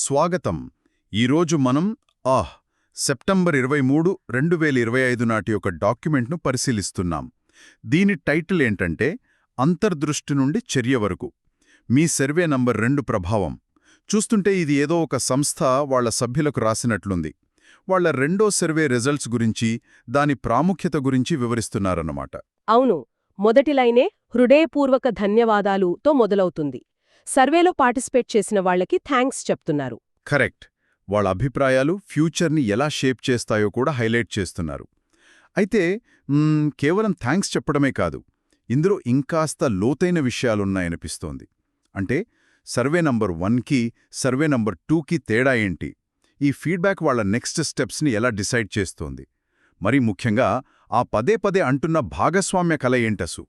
స్వాగతం. ఈరోజు మనం ఆహ్ సెప్టెంబర్ ఇరవై మూడు రెండు వేల ఇరవై ఐదు నాటి ఒక డాక్యుమెంట్ను పరిశీలిస్తున్నాం. దీని టైటిల్ ఏంటంటే అంతర్దృష్టి నుండి చర్య వరకు. మీ సర్వే నంబర్ రెండు ప్రభావం. చూస్తుంటే ఇది ఏదో ఒక సంస్థ వాళ్ళ సభ్యులకు రాసినట్లుంది. వాళ్ళ రెండో సర్వే రిజల్ట్స్ గురించి దాని ప్రాముఖ్యత గురించి వివరిస్తున్నారన్నమాట. అవును. మొదటి లైనే హృదయపూర్వక ధన్యవాదాలుతో మొదలవుతుంది. సర్వేలో పార్టిసిపేట్ చేసిన వాళ్ళకి థ్యాంక్స్ చెప్తున్నారు. కరెక్ట్. వాళ్ళ అభిప్రాయాలు ఫ్యూచర్ని ఎలా షేప్ చేస్తాయో కూడా హైలైట్ చేస్తున్నారు. అయితే కేవలం థ్యాంక్స్ చెప్పడమే కాదు ఇందులో ఇంకాస్త లోతైన విషయాలున్నాయనిపిస్తోంది. అంటే సర్వే నంబర్ వన్కి సర్వే నంబర్ టూకి తేడా ఏంటి? ఈ ఫీడ్బ్యాక్ వాళ్ళ నెక్స్ట్ స్టెప్స్ని ఎలా డిసైడ్ చేస్తోంది? మరీ ముఖ్యంగా ఆ పదే పదే అంటున్న భాగస్వామ్య కల ఏంటసు?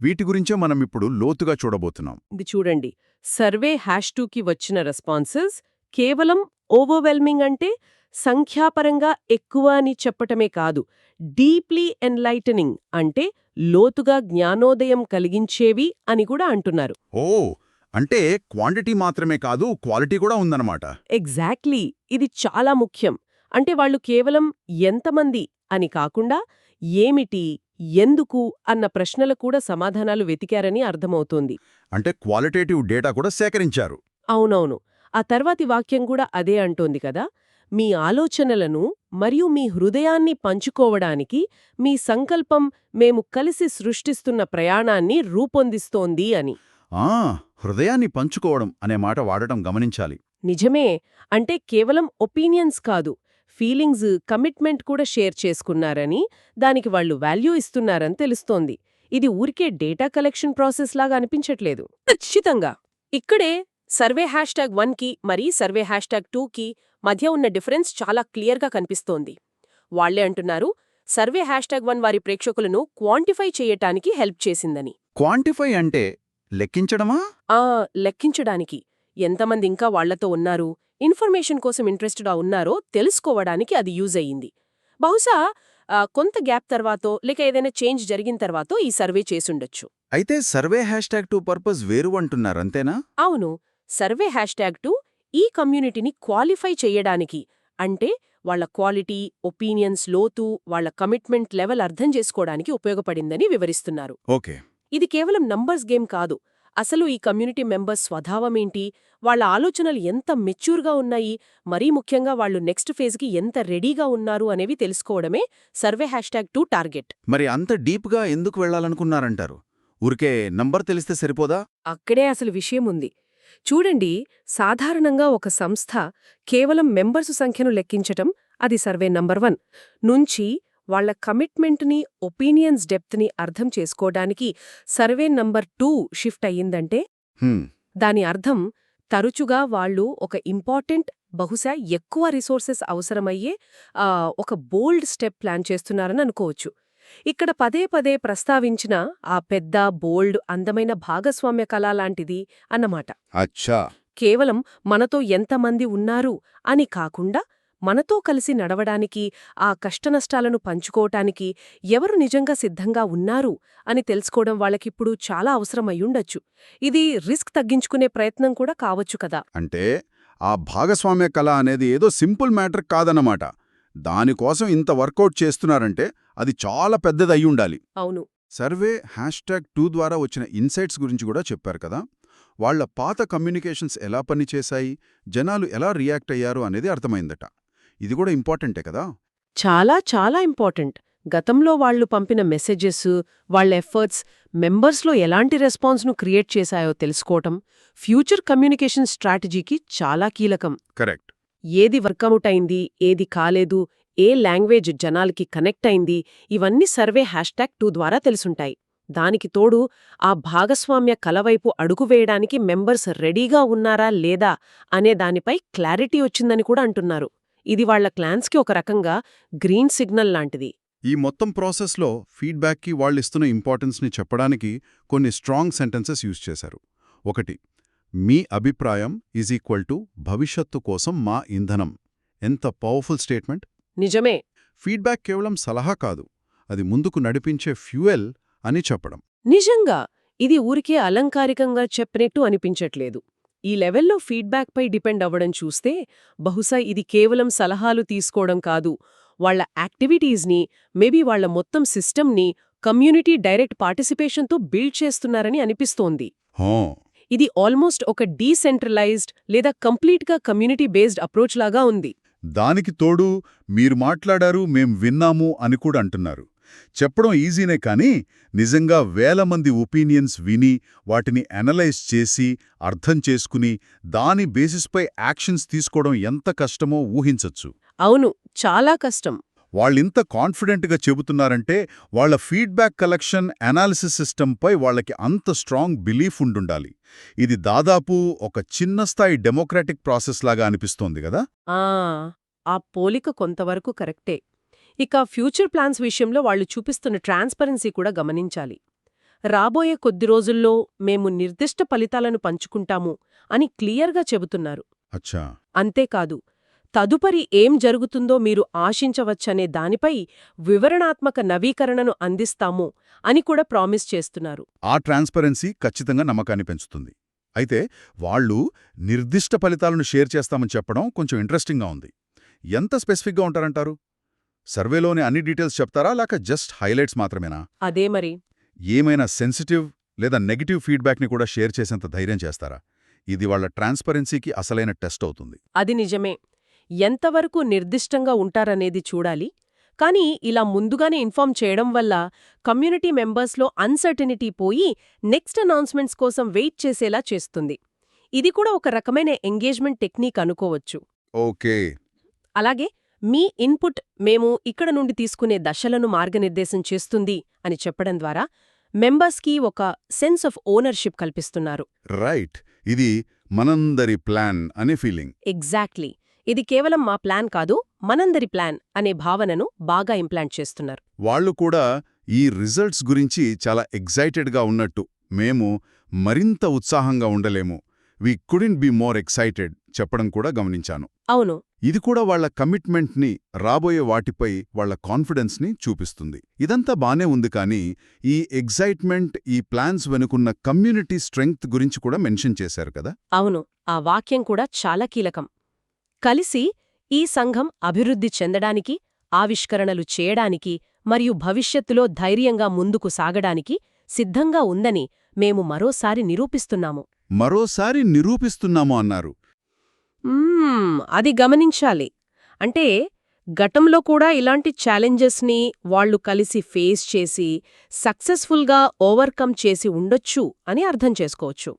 వీటి గురించే మనం ఇప్పుడు లోతుగా చూడబోతున్నాం. ఇది చూడండి. సర్వే హ్యాష్ టూకి వచ్చిన రెస్పాన్సెస్ కేవలం ఓవర్వెల్మింగ్ అంటే సంఖ్యాపరంగా ఎక్కువ అని చెప్పటమే కాదు డీప్లీ ఎన్లైటనింగ్ అంటే లోతుగా జ్ఞానోదయం కలిగించేవి అని కూడా అంటున్నారు. ఓ అంటే క్వాంటిటీ మాత్రమే కాదు క్వాలిటీ కూడా ఉందన్నమాట. ఎగ్జాక్ట్లీ ఇది చాలా ముఖ్యం. అంటే వాళ్ళు కేవలం ఎంతమంది అని కాకుండా ఏమిటి ఎందుకు అన్న ప్రశ్నలకు కూడా సమాధానాలు వెతికారని అర్థమవుతోంది. అంటే క్వాలిటేటివ్ డేటా కూడా సేకరించారు. అవునవును. ఆ తర్వాతి వాక్యం కూడా అదే అంటోంది కదా. మీ ఆలోచనలను మరియు మీ హృదయాన్ని పంచుకోవడానికి మీ సంకల్పం మేము కలిసి సృష్టిస్తున్న ప్రయాణాన్ని రూపొందిస్తోంది అని. ఆ! హృదయాన్ని పంచుకోవడం అనే మాట వాడటం గమనించాలి. నిజమే. అంటే కేవలం ఒపీనియన్స్ కాదు. ఫీలింగ్స్ కమిట్మెంట్ కూడా షేర్ చేసుకున్నారని దానికి వాళ్ళు వాల్యూ ఇస్తున్నారని తెలుస్తోంది. ఇది ఊరికే డేటా కలెక్షన్ ప్రాసెస్ లాగా అనిపించట్లేదు. ఖచ్చితంగా! ఇక్కడే సర్వే హ్యాష్ ట్యాగ్ వన్కి మరి సర్వే హ్యాష్ ట్యాగ్ టూకి మధ్య ఉన్న డిఫరెన్స్ చాలా క్లియర్గా కనిపిస్తోంది. వాళ్ళే అంటున్నారు సర్వే హ్యాష్ ట్యాగ్ వన్ వారి ప్రేక్షకులను క్వాంటిఫై చేయటానికి హెల్ప్ చేసిందని. క్వాంటిఫై అంటే లెక్కించడమా? ఆ! లెక్కించడానికి. ఎంతమంది ఇంకా వాళ్ళతో ఉన్నారు? ఇన్ఫర్మేషన్ కోసం ఇంట్రెస్టెడ్ ఉన్నారో తెలుసుకోవడానికి అది యూజ్ అయ్యింది. బహుశా కొంత గ్యాప్ తర్వాతో లేక ఏదైనా చేంజ్ జరిగిన తర్వాతో ఈ సర్వే చేసుండొచ్చు. అయితే survey hash tag two purpose వేరు అంటున్నారు అంతేనా? అవును. సర్వే హ్యాష్ ట్యాగ్ టు ఈ కమ్యూనిటీని క్వాలిఫై చెయ్యడానికి అంటే వాళ్ళ క్వాలిటీ ఒపీనియన్స్ లోతు వాళ్ళ కమిట్మెంట్ లెవెల్ అర్థం చేసుకోవడానికి ఉపయోగపడిందని వివరిస్తున్నారు. ఓకే. ఇది కేవలం నంబర్స్ గేమ్ కాదు. అసలు ఈ కమ్యూనిటీ మెంబర్స్ స్వభావమేంటి వాళ్ళ ఆలోచనలు ఎంత మెచ్యూర్గా ఉన్నాయి? మరీ ముఖ్యంగా వాళ్ళు నెక్స్ట్ ఫేజ్కి ఎంత రెడీగా ఉన్నారు అనేవి తెలుసుకోవడమే సర్వే హ్యాష్ టూ టార్గెట్. మరి అంత డీప్గా ఎందుకు వెళ్ళాలనుకున్నారంటారు ఊరికే నంబర్ తెలిస్తే సరిపోదా? అక్కడే అసలు విషయం ఉంది. చూడండి సాధారణంగా ఒక సంస్థ కేవలం మెంబర్సు సంఖ్యను లెక్కించటం అది సర్వే నంబర్ వన్. నుంచి వాళ్ళ కమిట్మెంట్ని ఒపీనియన్స్ డెప్త్ని అర్థం చేసుకోవడానికి సర్వే నంబర్ టూ షిఫ్ట్ అయ్యిందంటే? దాని అర్థం తరచుగా వాళ్ళు ఒక ఇంపార్టెంట్ బహుశా ఎక్కువ రిసోర్సెస్ అవసరమయ్యే ఒక బోల్డ్ స్టెప్ ప్లాన్ చేస్తున్నారని అనుకోవచ్చు. ఇక్కడ పదే పదే ప్రస్తావించిన ఆ పెద్ద బోల్డ్ అందమైన భాగస్వామ్య కళ లాంటిది అన్నమాట. అచ్చా! కేవలం మనతో ఎంతమంది ఉన్నారు అని కాకుండా మనతో కలిసి నడవడానికి ఆ కష్టనష్టాలను పంచుకోవటానికి ఎవరు నిజంగా సిద్ధంగా ఉన్నారు అని తెలుసుకోవడం వాళ్ళకిప్పుడు చాలా అవసరమయ్యుండొచ్చు. ఇది రిస్క్ తగ్గించుకునే ప్రయత్నం కూడా కావచ్చు కదా. అంటే ఆ భాగస్వామ్య కళ అనేది ఏదో సింపుల్ మ్యాటర్ కాదన్నమాట. దానికోసం ఇంత వర్కౌట్ చేస్తున్నారంటే అది చాలా పెద్దది అయి ఉండాలి అవును. సర్వే హ్యాష్ ట్యాగ్ టూ ద్వారా వచ్చిన ఇన్సైట్స్ గురించి కూడా చెప్పారు కదా. వాళ్ళ పాత కమ్యూనికేషన్స్ ఎలా పనిచేశాయి జనాలు ఎలా రియాక్ట్ అయ్యారు అనేది అర్థమైందట. ఇది కూడా ఇంపార్టెంటే కదా? చాలా చాలా ఇంపార్టెంట్. గతంలో వాళ్ళు పంపిన మెసేజెస్ వాళ్ళ ఎఫర్ట్స్ మెంబర్స్లో ఎలాంటి రెస్పాన్స్ను క్రియేట్ చేశాయో తెలుసుకోవటం ఫ్యూచర్ కమ్యూనికేషన్ స్ట్రాటజీకి చాలా కీలకం. కరెక్ట్. ఏది వర్కౌట్ అయింది ఏది కాలేదు ఏ లాంగ్వేజ్ జనాలకి కనెక్ట్ అయింది ఇవన్నీ సర్వే హ్యాష్ట్యాగ్ టూ ద్వారా తెలుసుంటాయి. దానికి తోడు ఆ భాగస్వామ్య కలవైపు అడుగు వేయడానికి మెంబర్స్ రెడీగా ఉన్నారా లేదా అనే దానిపై క్లారిటీ వచ్చిందని కూడా అంటున్నారు. ఇది వాళ్ళ క్లాన్స్కి ఒక రకంగా గ్రీన్ సిగ్నల్ లాంటిది. ఈ మొత్తం ప్రాసెస్లో ఫీడ్బ్యాక్కి వాళ్ళు ఇస్తున్న ఇంపార్టెన్స్ని చెప్పడానికి కొన్ని స్ట్రాంగ్ సెంటెన్సెస్ యూజ్ చేశారు. ఒకటి మీ అభిప్రాయం ఈజ్ ఈక్వల్ టు భవిష్యత్తు కోసం మా ఇంధనం. ఎంత పవర్ఫుల్ స్టేట్మెంట్? నిజమే. ఫీడ్బ్యాక్ కేవలం సలహా కాదు అది ముందుకు నడిపించే ఫ్యూయల్ అని చెప్పడం. నిజంగా ఇది ఊరికే అలంకారికంగా చెప్పినట్టు అనిపించట్లేదు. ఈ లెవెల్లో ఫీడ్బ్యాక్పై డిపెండ్ అవ్వడం చూస్తే బహుశా ఇది కేవలం సలహాలు తీసుకోవడం కాదు. వాళ్ళ యాక్టివిటీస్ని మేబీ వాళ్ళ మొత్తం సిస్టమ్ని కమ్యూనిటీ డైరెక్ట్ పార్టిసిపేషన్తో బిల్డ్ చేస్తున్నారని అనిపిస్తోంది. ఇది ఆల్మోస్ట్ ఒక డీసెంట్రలైజ్డ్ లేదా కంప్లీట్గా కమ్యూనిటీ బేస్డ్ అప్రోచ్ లాగా ఉంది. దానికి తోడు మీరు మాట్లాడారు మేం విన్నాము అని కూడా అంటున్నారు. చెప్పడం ఈజీనే కానీ నిజంగా వేల మంది ఒపీనియన్స్ విని వాటిని అనలైజ్ చేసి అర్థం చేసుకుని దాని బేసిస్పై యాక్షన్స్ తీసుకోవడం ఎంత కష్టమో ఊహించొచ్చు. అవును చాలా కష్టం. వాళ్ళింత కాన్ఫిడెంట్గా చెబుతున్నారంటే వాళ్ళ ఫీడ్బ్యాక్ కలెక్షన్ అనాలిసిస్ సిస్టంపై వాళ్ళకి అంత స్ట్రాంగ్ బిలీఫ్ ఉండుండాలి. ఇది దాదాపు ఒక చిన్న స్థాయి డెమోక్రాటిక్ ప్రాసెస్ లాగా అనిపిస్తోంది కదా? ఆ ఆ పోలిక కొంతవరకు కరెక్టే. ఇక ఫ్యూచర్ ప్లాన్స్ విషయంలో వాళ్ళు చూపిస్తున్న ట్రాన్స్పరెన్సీ కూడా గమనించాలి. రాబోయే కొద్ది రోజుల్లో మేము నిర్దిష్ట ఫలితాలను పంచుకుంటాము అని క్లియర్గా చెబుతున్నారు. అచ్చా. అంతేకాదు తదుపరి ఏం జరుగుతుందో మీరు ఆశించవచ్చనే దానిపై వివరణాత్మక నవీకరణను అందిస్తాము అని కూడా ప్రామిస్ చేస్తున్నారు. ఆ ట్రాన్స్పరెన్సీ ఖచ్చితంగా నమ్మకాన్ని పెంచుతుంది. అయితే వాళ్ళు నిర్దిష్ట ఫలితాలను షేర్ చేస్తామని చెప్పడం కొంచెం ఇంట్రెస్టింగ్గా ఉంది. ఎంత స్పెసిఫిక్గా ఉంటారంటారు? సర్వేలోని అన్ని డీటెయిల్స్ చెప్తారా? లేక జస్ట్ హైలైట్స్ మాత్రమేనా? అదే మరి. ఏమైనా సెన్సిటివ్ లేదా నెగిటివ్ ఫీడ్బ్యాక్ని కూడా షేర్ చేసేంత ధైర్యం చేస్తారా? ఇది వాళ్ళ ట్రాన్స్పరెన్సీకి అసలైన టెస్ట్ అవుతుంది. అది నిజమే. ఎంతవరకు నిర్దిష్టంగా ఉంటారనేది చూడాలి. కానీ ఇలా ముందుగానే ఇన్ఫార్మ్ చేయడం వల్ల కమ్యూనిటీ మెంబర్స్లో అన్సర్టనిటీ పోయి నెక్స్ట్ అనౌన్స్మెంట్స్ కోసం వెయిట్ చేసేలా చేస్తుంది. ఇది కూడా ఒక రకమైన ఎంగేజ్మెంట్ టెక్నిక్ అనుకోవచ్చు. ఓకే. అలాగే మీ ఇన్పుట్ మేము ఇక్కడ నుండి తీసుకునే దశలను మార్గనిర్దేశం చేస్తుంది అని చెప్పడం ద్వారా మెంబర్స్కి ఒక సెన్స్ ఆఫ్ ఓనర్షిప్ కల్పిస్తున్నారు. రైట్. ఇది మనందరి ప్లాన్ అనే ఫీలింగ్. ఎగ్జాక్ట్లీ. ఇది కేవలం మా ప్లాన్ కాదు మనందరి ప్లాన్ అనే భావనను బాగా ఇంప్లాంట్ చేస్తున్నారు. వాళ్ళు కూడా ఈ రిజల్ట్స్ గురించి చాలా ఎగ్జైటెడ్గా ఉన్నట్టు. మేము మరింత ఉత్సాహంగా ఉండలేము. We couldn't be more excited చెప్పడం కూడా గమనించాను. అవును. ఇది కూడా వాళ్ళ కమిట్మెంట్ని రాబోయే వాటిపై వాళ్ళ కాన్ఫిడెన్స్ని చూపిస్తుంది. ఇదంతా బానే ఉంది కానీ ఈ ఎగ్జైట్మెంట్ ఈ ప్లాన్స్ వెనుకున్న కమ్యూనిటీ స్ట్రెంగ్త్ గురించి కూడా మెన్షన్ చేశారు కదా? అవును. ఆ వాక్యం కూడా చాలా కీలకం. కలిసి ఈ సంఘం అభివృద్ధి చెందడానికి ఆవిష్కరణలు చేయడానికి మరియు భవిష్యత్తులో ధైర్యంగా ముందుకు సాగడానికి సిద్ధంగా ఉందని మేము మరోసారి నిరూపిస్తున్నాము. మరోసారి నిరూపిస్తున్నాము అన్నారు. అది గమనించాలి. అంటే గతంలో కూడా ఇలాంటి ఛాలెంజెస్ని వాళ్ళు కలిసి ఫేస్ చేసి సక్సెస్ఫుల్గా ఓవర్కమ్ చేసి ఉండొచ్చు అని అర్థం చేసుకోవచ్చు.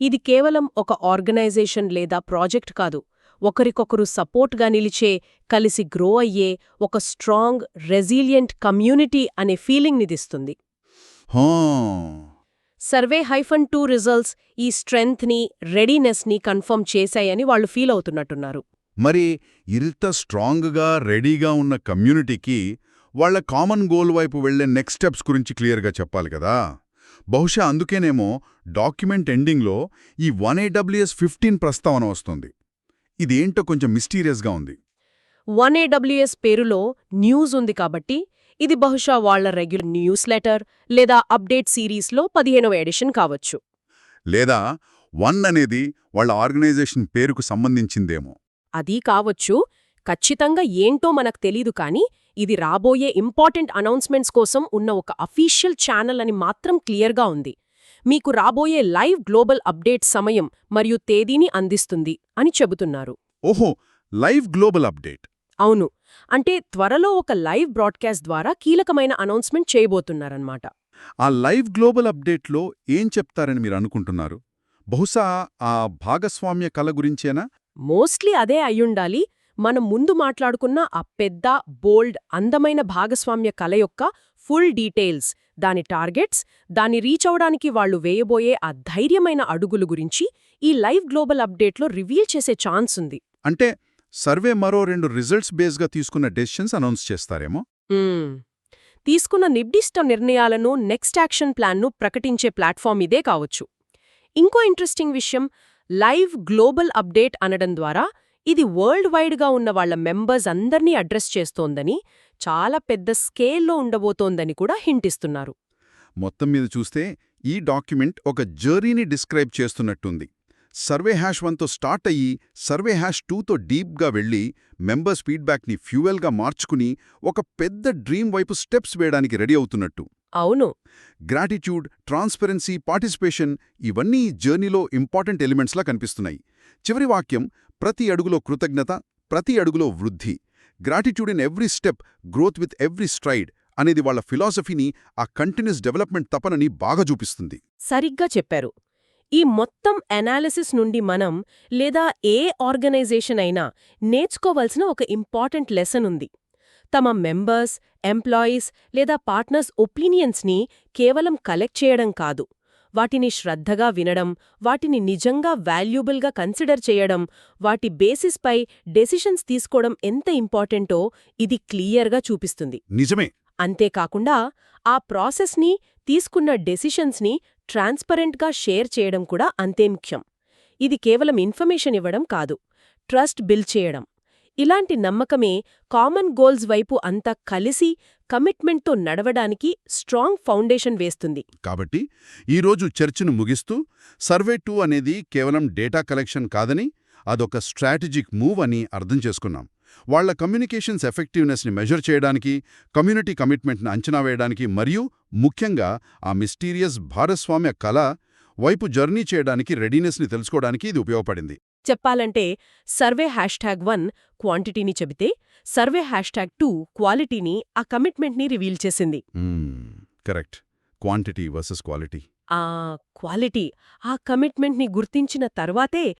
ఇది కేవలం ఒక ఆర్గనైజేషన్ లేదా ప్రాజెక్ట్ కాదు. ఒకరికొకరు సపోర్ట్గా నిలిచే కలిసి గ్రో అయ్యే ఒక స్ట్రాంగ్ రెజీలియంట్ కమ్యూనిటీ అనే ఫీలింగ్నిదిస్తుంది హా! సర్వే హైఫన్ టూ రిజల్ట్స్ ఈ స్ట్రెంగ్త్ని రెడీనెస్ని కన్ఫర్మ్ చేశాయని వాళ్ళు ఫీల్ అవుతున్నట్టున్నారు. మరి ఇంత స్ట్రాంగ్గా రెడీగా ఉన్న కమ్యూనిటీకి వాళ్ళ కామన్ గోల్ వైపు వెళ్ళే నెక్స్ట్ స్టెప్స్ గురించి క్లియర్గా చెప్పాలి కదా? బహుశా అందుకేనేమో డాక్యుమెంట్ ఎండింగ్లో ఈ వన్ ఏడబ్ల్యూఎస్ ఫిఫ్టీన్ ప్రస్తావన వస్తుంది. ఇదేంటో కొంచెం మిస్టీరియస్గా ఉంది. వన్ ఏడబ్ల్యూఎస్ పేరులో న్యూస్ ఉంది కాబట్టి ఇది బహుశా వాళ్ళ రెగ్యులర్ న్యూస్ లెటర్ లేదా అప్డేట్ సిరీస్లో పదిహేనవ ఎడిషన్ కావచ్చు. లేదా వన్ అనేది వాళ్ళ ఆర్గనైజేషన్ పేరుకు సంబంధించిందేమో. అదీ కావచ్చు. ఖచ్చితంగా ఏంటో మనకు తెలీదు కానీ ఇది రాబోయే ఇంపార్టెంట్ అనౌన్స్మెంట్స్ కోసం ఉన్న ఒక అఫీషియల్ ఛానల్ అని మాత్రం క్లియర్గా ఉంది. మీకు రాబోయే లైవ్ గ్లోబల్ అప్డేట్ సమయం మరియు తేదీని అందిస్తుంది అని చెబుతున్నారు. ఓహో లైవ్ గ్లోబల్ అప్డేట్ అవును. అంటే త్వరలో ఒక లైవ్ బ్రాడ్కాస్ట్ ద్వారా కీలకమైన అనౌన్స్మెంట్ చేయబోతున్నారన్నమాట. ఆ లైవ్ గ్లోబల్ అప్డేట్లో ఏం చెప్తారని మీరు అనుకుంటున్నారు? బహుశా ఆ భాగస్వామ్య కళ గురించేనా? మోస్ట్లీ అదే అయ్యుండాలి. మనం ముందు మాట్లాడుకున్న ఆ పెద్ద బోల్డ్ అందమైన భాగస్వామ్య కల యొక్క ఫుల్ డీటెయిల్స్ దాని టార్గెట్స్ దాన్ని రీచ్ అవడానికి వాళ్ళు వేయబోయే ఆ ధైర్యమైన అడుగులు గురించి ఈ లైవ్ గ్లోబల్ అప్డేట్లో రివీల్ చేసే ఛాన్స్ ఉంది. అంటే సర్వే మరో రెండు రిజల్ట్స్ బేస్గా తీసుకున్న డెసిషన్స్ అనౌన్స్ చేస్తారేమో. తీసుకున్న నిర్దిష్ట నిర్ణయాలను నెక్స్ట్ యాక్షన్ ప్లాన్ను ప్రకటించే ప్లాట్ఫామ్ ఇదే కావచ్చు. ఇంకో ఇంట్రెస్టింగ్ విషయం లైవ్ గ్లోబల్ అప్డేట్ అనడం ద్వారా ఇది వరల్డ్ వైడ్గా ఉన్న వాళ్ళ మెంబర్స్ అందర్నీ అడ్రస్ చేస్తోందని చాలా పెద్ద స్కేల్లో ఉండబోతోందని కూడా హింటిస్తున్నారు మొత్తం మీద చూస్తే ఈ డాక్యుమెంట్ ఒక జర్నీని డిస్క్రైబ్ చేస్తున్నట్టుంది. సర్వే హ్యాష్ వన్తో స్టార్ట్ అయ్యి సర్వే హ్యాష్ టూతో డీప్గా వెళ్ళి మెంబర్స్ ఫీడ్బ్యాక్ని ఫ్యూయల్గా మార్చుకుని ఒక పెద్ద డ్రీమ్ వైపు స్టెప్స్ వేయడానికి రెడీ అవుతున్నట్టు. అవును. గ్రాటిట్యూడ్ ట్రాన్స్పరెన్సీ పార్టిసిపేషన్ ఇవన్నీ ఈ జర్నీలో ఇంపార్టెంట్ ఎలిమెంట్స్లా కనిపిస్తున్నాయి. చివరి వాక్యం ప్రతి అడుగులో కృతజ్ఞత ప్రతి అడుగులో వృద్ధి. Gratitude in every step growth with every stride అనేది వాళ్ళ ఫిలాసఫీని ఆ కంటిన్యూస్ డెవలప్మెంట్ తపనని బాగా చూపిస్తుంది. సరిగ్గా చెప్పారు. ఈ మొత్తం అనాలిసిస్ నుండి మనం లేదా ఏ ఆర్గనైజేషన్ అయినా నేర్చుకోవలసిన ఒక ఇంపార్టెంట్ లెసన్ ఉంది. తమ మెంబర్స్ ఎంప్లాయీస్ లేదా పార్ట్నర్స్ ఒపీనియన్స్ని కేవలం కలెక్ట్ చేయడం కాదు. వాటిని శ్రద్ధగా వినడం వాటిని నిజంగా వాల్యుబుల్గా కన్సిడర్ చేయడం వాటి బేసిస్పై డెసిషన్స్ తీసుకోవడం ఎంత ఇంపార్టెంటో ఇది క్లియర్గా చూపిస్తుంది. నిజమే. అంతేకాకుండా ఆ ప్రాసెస్ని తీసుకున్న డెసిషన్స్ని ట్రాన్స్పరెంట్గా షేర్ చేయడం కూడా అంతే ముఖ్యం. ఇది కేవలం ఇన్ఫర్మేషన్ ఇవ్వడం కాదు ట్రస్ట్ బిల్డ్ చేయడం. ఇలాంటి నమ్మకమే కామన్ గోల్స్ వైపు అంతా కలిసి కమిట్మెంట్తో నడవడానికి స్ట్రాంగ్ ఫౌండేషన్ వేస్తుంది. కాబట్టి ఈరోజు చర్చను ముగిస్తూ సర్వే టూ అనేది కేవలం డేటా కలెక్షన్ కాదని అదొక స్ట్రాటజిక్ మూవ్ అని అర్థం చేసుకున్నాం. వాళ్ళ కమ్యూనికేషన్స్ ఎఫెక్టివ్నెస్ని మెజర్ చేయడానికి కమ్యూనిటీ కమిట్మెంట్ని అంచనా వేయడానికి మరియు ముఖ్యంగా ఆ మిస్టీరియస్ భాగస్వామ్య కళ వైపు జర్నీ చేయడానికి రెడీనెస్ని తెలుసుకోవడానికి ఇది ఉపయోగపడింది. చెప్పాలంటే సర్వే హ్యాష్ట్యాగ్ వన్ క్వాంటిటీని చెబితే సర్వే హ్యాష్ట్యాగ్ టూ క్వాలిటీని ఆ కమిట్మెంట్ని రివీల్ చేసింది. కరెక్ట్ క్వాంటిటీ వర్సెస్ క్వాలిటీ ఆ క్వాలిటీ ఆ కమిట్మెంట్ని గుర్తించిన తర్వాతే